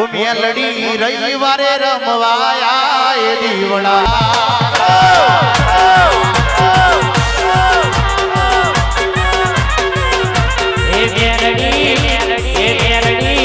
ઉમિયલડી રવિવારે રમવાયા એ દીવડા. એ મેલડી એ મેલડી એ મેલડી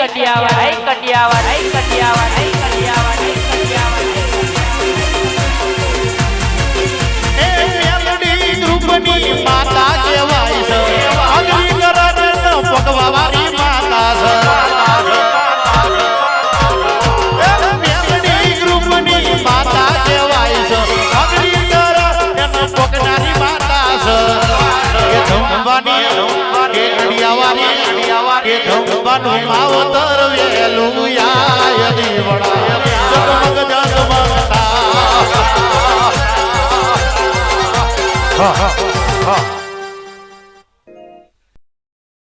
કટિયાવર કટિયાવર કટિયાવર ભગવાનનું માવતર વેલું યાયની વડા જગમગ જગમગતા હા હા હા.